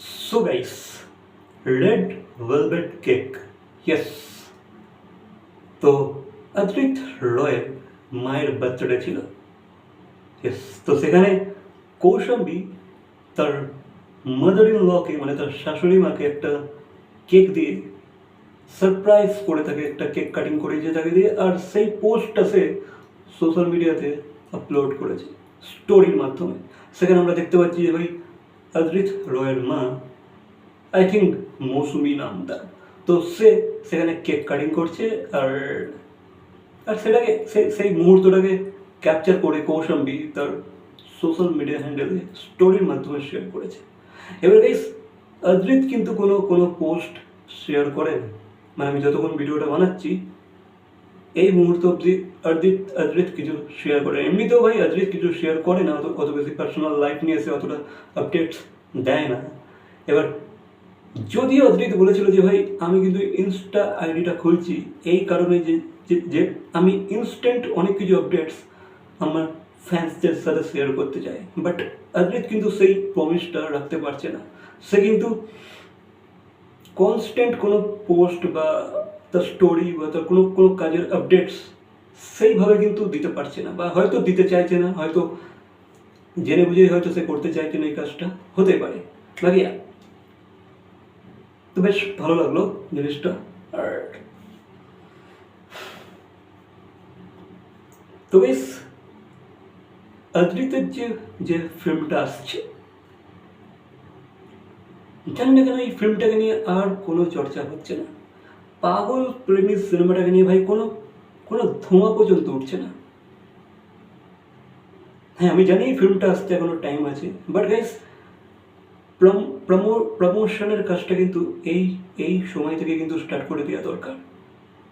So guys, red velvet cake. Yes. তো অদ্রিত রয়ের মায়ের বার্থডে ছিল ইয়েস তো সেখানে কৌশম্বী তার মাদার ইন লকে মানে তার শাশুড়ি মাকে একটা কেক দিয়ে সারপ্রাইজ করে তাকে একটা কেক কাটিং করিয়েছে তাকে দিয়ে আর সেই পোস্টটা সে সোশ্যাল মিডিয়াতে আপলোড করেছে স্টোরির মাধ্যমে সেখানে আমরা দেখতে পাচ্ছি যে ভাই অদ্রিত রয়ের মা আই থিঙ্ক মৌসুমি নাম তার তো সে সেখানে কেক কাটিং করছে আর আর সেটাকে সেই মুহূর্তটাকে ক্যাপচার করে কৌশম্বী তার সোশ্যাল মিডিয়া হ্যান্ডেলে স্টোরির মাধ্যমে শেয়ার করেছে। এবার গাইস অদ্রিত কিন্তু কোনো কোনো পোস্ট শেয়ার করেন মানে আমি যতক্ষণ ভিডিওটা বানাচ্ছি এই মুহূর্ত অবধি অদ্রিত অদ্রিত কিছু শেয়ার করে। এমনিতেও ভাই অদ্রিত কিছু শেয়ার করে না, অত বেশি পার্সোনাল লাইফ নিয়ে এসে অতটা আপডেটস দেয় না। এবার যদিও অদ্রিত বলেছিল যে, ভাই, আমি কিন্তু ইনস্টা আইডিটা খুলছি, এই কারণে যে, যে- যে, আমি ইনস্ট্যান্ট অনেক কিছু আপডেটস আমার ফ্যান্সদের সাথে শেয়ার করতে চাই। বাট অদ্রিত কিন্তু সেই প্রমিসটা রাখতে পারছে না। সে কিন্তু কনস্ট্যান্ট কোনো পোস্ট বা তার স্টোরি বা তার কোনো কোনো কাজের আপডেটস সেইভাবে কিন্তু দিতে পারছে না বা হয়তো দিতে চাইছে না, হয়তো জেনে বুঝেই হয়তো সে করতে চাইছে না এই কাজটা হতে পারে। বাকি তো বেশ ভালো লাগল জিনিসটা। আর তো বেশ অদ্রিতের যে যে ফিল্মটা আসছে জানি না কেন এই ফিল্মটাকে নিয়ে আর কোনো চর্চা হচ্ছে না? পাগল প্রেমী সিনেমাটাকে নিয়ে ভাই কোনো কোনো ধোঁয়া পর্যন্ত উঠছে না। হ্যাঁ আমি জানি এই ফিল্মটা আসতে এখনও টাইম আছে বাট গাইস প্রমো প্রমোশনের কাজটা কিন্তু এই এই সময় থেকে কিন্তু স্টার্ট করে দেওয়া দরকার।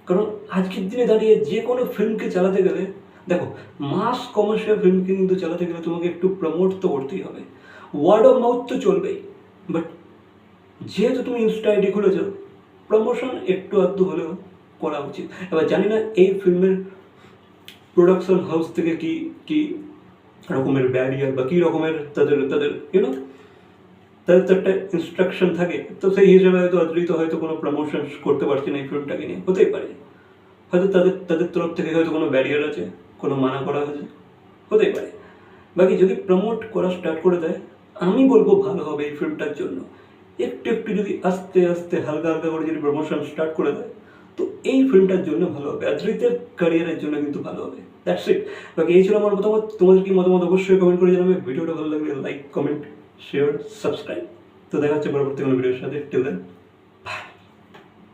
কারণ আজকের দিনে দাঁড়িয়ে যে কোনো ফিল্মকে চালাতে গেলে, দেখো মাস কমার্শিয়াল ফিল্মকে কিন্তু চালাতে গেলে তোমাকে একটু প্রমোট তো করতেই হবে। ওয়ার্ড অফ মাউথ তো চলবেই বাট যেহেতু তুমি ইনস্টা আইডি খুলেছ প্রমোশন একটু আধটু হলেও করা উচিত। এবার জানি না এই ফিল্মের প্রোডাকশন হাউস থেকে কি কি রকমের ব্যারিয়ার বা কী রকমের তাদের তাদের ইউনো তাদের তো একটা ইনস্ট্রাকশন থাকে। তো সেই হিসেবে হয়তো অদ্রিত হয়তো কোনো প্রমোশন করতে পারছে না এই ফিল্মটাকে নিয়ে। হতেই পারে। হয়তো তাদের তাদের তরফ থেকে হয়তো কোনো ব্যারিয়ার আছে, কোনো মানা করা হয়েছে হতেই পারে। বাকি যদি প্রমোট করা স্টার্ট করে দেয়, আমি বলব ভালো হবে এই ফিল্মটার জন্য। একটু একটু যদি আস্তে আস্তে হালকা হালকা করে যদি প্রমোশন স্টার্ট করে দেয়, তো এই ফিল্মটার জন্য ভালো হবে। অ্যাথলিটের ক্যারিয়ারের জন্য কিন্তু ভালো হবে। দ্যাটস ইট বাকি এই ছিল আমার মতামত। তোমাদের কি মতামত অবশ্যই কমেন্ট করে জানাবে। ভিডিওটা ভালো লাগলে লাইক কমেন্ট শেয়ার সাবস্ক্রাইব তো দেখা হচ্ছে পরবর্তী কোনো ভিডিওর সাথে। Till then